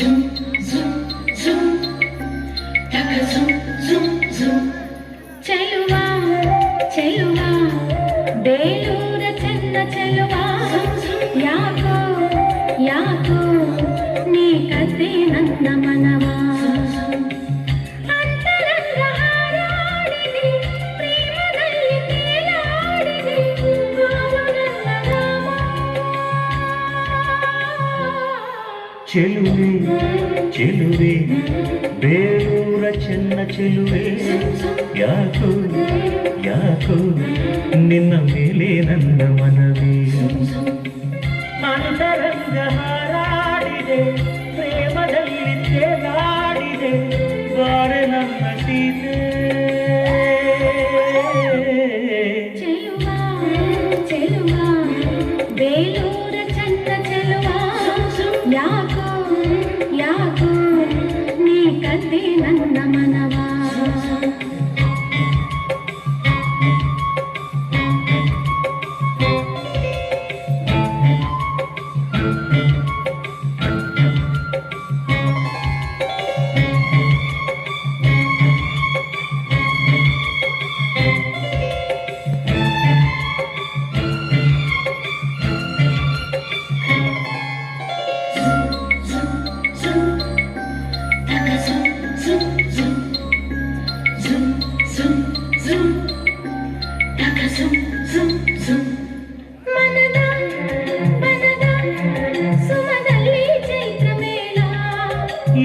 zoom, zoom, zoom. Taka zoom, zoom, zoom. చెలువా చెలువా బేలూర చెన్న చెలువా యాభై ಚೆಲುವೆ ಚೆಲುವೆ ಬೇರೂರ ಚೆನ್ನ ಚೆಲುವೆ ಯಾಕೋ ಯಾಕೋ ನಿನ್ನ ಮೇಲೆ ನನ್ನ ಮನವೇ ಅಂತರಂಗ ಹಾರಾಡಿದೆ ಪ್ರೇಮದಲ್ಲಿ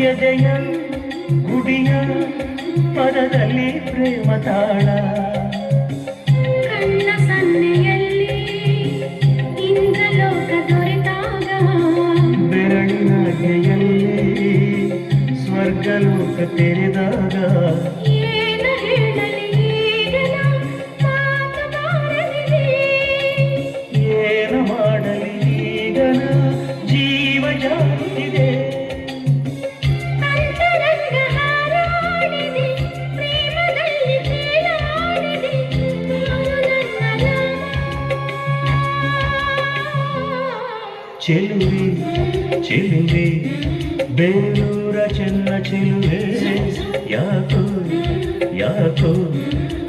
ಎದೆಯ ಗುಡಿಯ ಪದದಲ್ಲಿ ಪ್ರೇಮ ತಾಳ. ಕಣ್ಣ ಸನ್ನೆಯಲ್ಲಿ ಇಂದ್ರಲೋಕ ದೊರೆತಾಗ. ಸ್ವರ್ಗಲೋಕ ತೆರೆದಾಗ. చెలువి చెలువి బేలూర చెన్న చెలువే. యాకు యాకు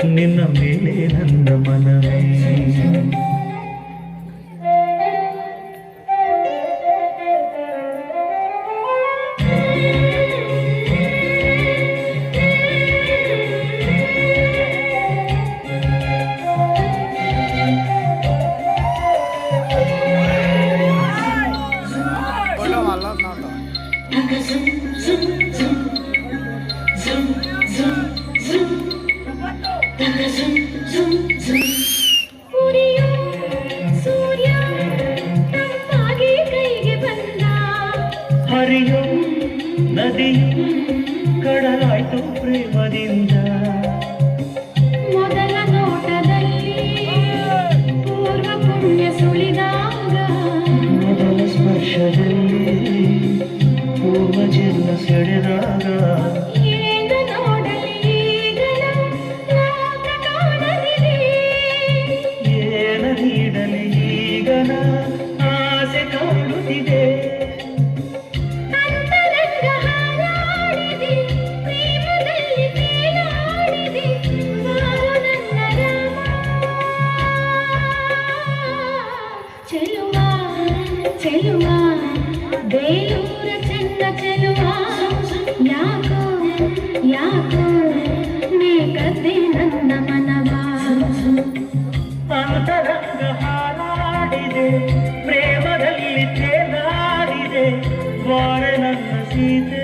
నిన్న మేలే నన్న మనమే. ನದಿಯು ಕಡಲಾಯ್ತು ಪ್ರೇಮದಿಂದ. ಮೊದಲ ನೋಟದಲ್ಲಿ ಪೂರ್ವ ಪುಣ್ಯ ಸುಳಿದಾಗ. ಮೊದಲ ಸ್ಪರ್ಶದಲ್ಲಿ ಅಂತರಂಗ ಹಾರಾಡಿದೆ ಪ್ರೇಮದಲ್ಲಿ ತೇಲಾಡಿದೆ ಬಾರೆ ನನ್ನ ಸೀತೆ